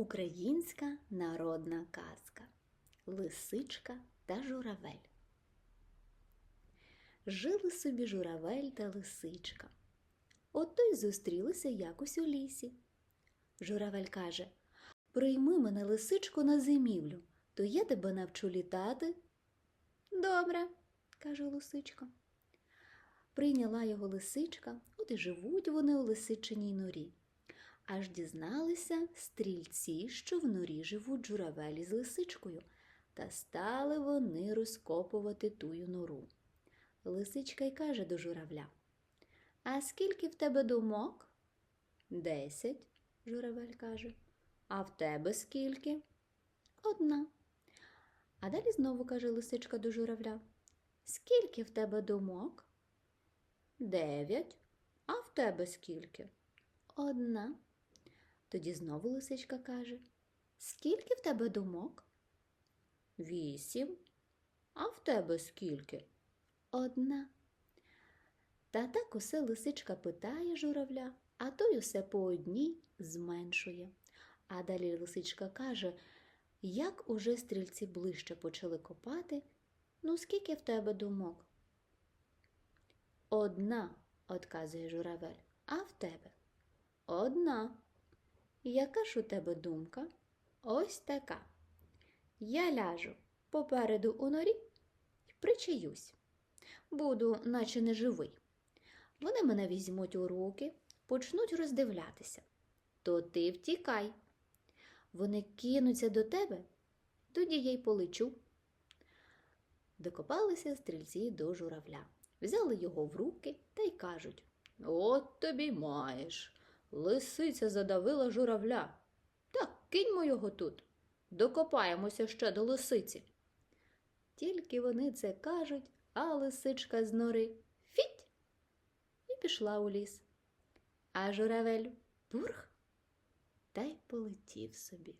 Українська народна казка Лисичка та журавель. Жили собі журавель та лисичка. Ото й зустрілися якось у лісі. Журавель каже Прийми мене, лисичко, на зимівлю, то я тебе навчу літати. Добре, каже лисичка. Прийняла його лисичка, от і живуть вони у лисичиній норі. Аж дізналися стрільці, що в норі живуть журавелі з лисичкою, та стали вони розкопувати тую нору. Лисичка й каже до журавля А скільки в тебе думок? Десять, журавель каже. А в тебе скільки? Одна. А далі знову каже лисичка до журавля Скільки в тебе думок? Дев'ять. А в тебе скільки? Одна. Тоді знову лисичка каже Скільки в тебе думок? Вісім. А в тебе скільки? Одна. Та так усе лисичка питає журавля, а той усе по одній зменшує. А далі лисичка каже, як уже стрільці ближче почали копати, ну скільки в тебе думок? Одна, отказує журавель, а в тебе? Одна. Яка ж у тебе думка? Ось така. Я ляжу попереду у норі й причаюсь. Буду, наче неживий. Вони мене візьмуть у руки, почнуть роздивлятися. То ти втікай. Вони кинуться до тебе, тоді я й полечу. Докопалися стрільці до журавля, взяли його в руки та й кажуть От тобі маєш. Лисиця задавила журавля. Так киньмо його тут. Докопаємося ще до лисиці. Тільки вони це кажуть, а лисичка з нори фіть і пішла у ліс. А журавель бурх та й полетів собі.